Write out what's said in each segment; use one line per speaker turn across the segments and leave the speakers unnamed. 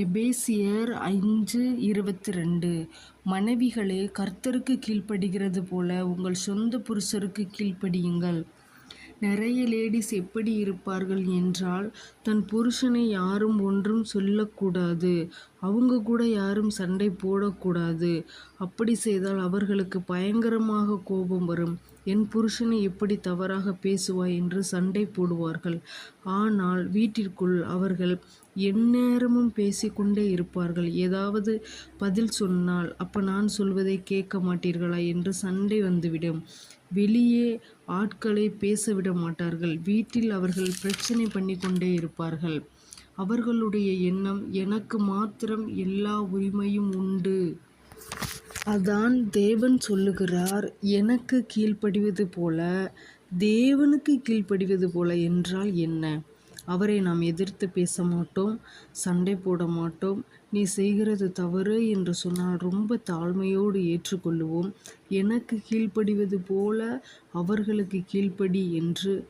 எபேசியர் ஐந்து இருபத்தி ரெண்டு மனைவிகளே கர்த்தருக்கு கீழ்ப்படுகிறது போல உங்கள் சொந்த புருஷருக்கு கீழ்ப்படியுங்கள். நிறைய லேடிஸ் எப்படி இருப்பார்கள் என்றால் தன் புருஷனை யாரும் ஒன்றும் சொல்லக்கூடாது. அவங்க கூட யாரும் சண்டை போடக்கூடாது. அப்படி செய்தால் அவர்களுக்கு பயங்கரமாக கோபம் வரும். என் புருஷனை எப்படி தவறாக பேசுவாய் என்று சண்டை போடுவார்கள். ஆனால் வீட்டிற்குள் அவர்கள் எந்நேரமும் பேசிக் கொண்டே இருப்பார்கள். ஏதாவது பதில் சொன்னால் அப்போ நான் சொல்வதை கேட்க மாட்டீர்களா என்று சண்டை வந்துவிடும். வெளியே ஆட்களை பேசவிட மாட்டார்கள். வீட்டில் அவர்கள் பிரச்சனை பண்ணி கொண்டே இருப்பார்கள். அவர்களுடைய எண்ணம் எனக்கு மாத்திரம் எல்லா உரிமையும் உண்டு. அதான் தேவன் சொல்லுகிறார் எனக்கு கீழ்ப்படிவது போல. தேவனுக்கு கீழ்ப்படிவது போல என்றால் என்ன? அவரை நாம் எதிர்த்து பேச மாட்டோம். சண்டை போட மாட்டோம். நீ செய்கிறது தவறு என்று சொன்னால் ரொம்ப தாழ்மையோடு ஏற்றுக்கொள்ளுவோம் எனக்கு கீழ்ப்படிவது போல அவர்களுக்கு கீழ்ப்படி என்று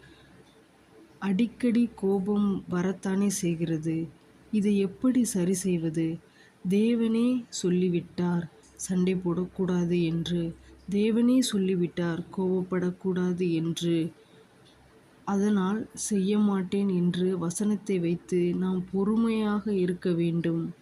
அடிக்கடி கோபம் வரத்தானே செய்கிறது. இதை எப்படி சரி செய்வது? தேவனே சொல்லிவிட்டார் சண்டை போடக்கூடாது என்று. தேவனே சொல்லிவிட்டார் கோபப்படக்கூடாது என்று. அதனால் செய்ய மாட்டேன் என்று வசனத்தை வைத்து நாம் பொறுமையாக இருக்க வேண்டும்.